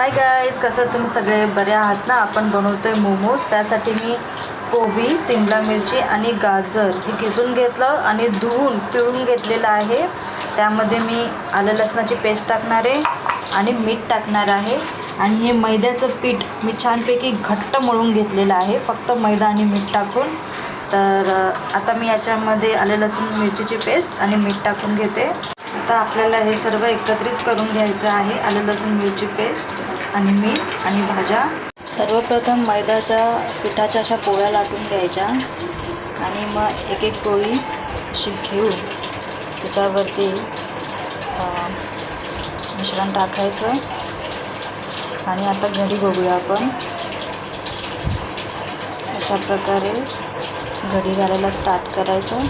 Hi guys कसं तुम्ही सगळे बरे आहात ना? आपण बनवतोय मोमोज. त्यासाठी मी कोबी सिमला मिरची आणि गाजर हे किसून घेतलं आणि धुवून पिळून घेतलेलं आहे. त्यामध्ये मी आलं लसणाची पेस्ट टाकणार आहे आणि मीठ टाकणार आहे. आणि हे मैद्याचं पीठ मी छानपैकी घट्ट मळून घेतलेलं आहे. फक्त मैदा आणि मीठ टाकून. तर आता मी याच्यामध्ये आले लसूण मिरचीची पेस्ट आणि मीठ टाकून घेते. आता आपल्याला हे सर्व एकत्रित करून घ्यायचं आहे. आलं लसूण मिरची पेस्ट आणि मीठ आणि भाज्या. सर्वप्रथम मैद्याच्या पिठाच्या अशा पोळ्या लाटून घ्यायच्या आणि मग एक एक पोळी अशी घेऊन त्याच्यावरती मिश्रण टाकायचं. आणि आता घडी बघूया आपण. अशा प्रकारे घडी घालायला स्टार्ट करायचं.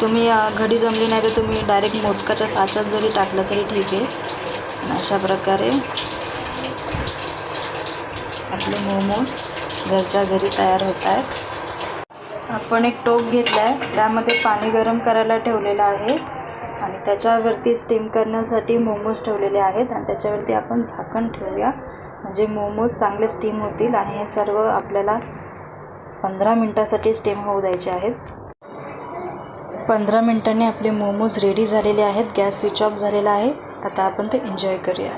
तुम्ही घडी जमली नाही तर तुम्ही डायरेक्ट मोदकाच्या साच्यात जरी टाकलं तरी ठीक आहे. अशा प्रकारे. आपले मोमोज घरच्या घरी तयार होत आहेत. आपण एक टोप घेतला आहे त्यामध्ये पाणी गरम करायला ठेवलेलं आहे. आणि त्याच्यावरती स्टीम करण्यासाठी मोमोज ठेवलेले आहेत. आणि त्याच्यावरती आपण झाकण ठेवूया. म्हणजे मोमोज चांगले स्टीम होतील आणि हे सर्व आपल्याला पंधरा मिनटासाठी स्टीम होऊ द्यायचे आहेत. पंधरा मिनटांनी आपले मोमोज रेडी झालेले आहेत. गॅस स्विच ऑफ झालेला आहे. आता आपण ते एन्जॉय करूया.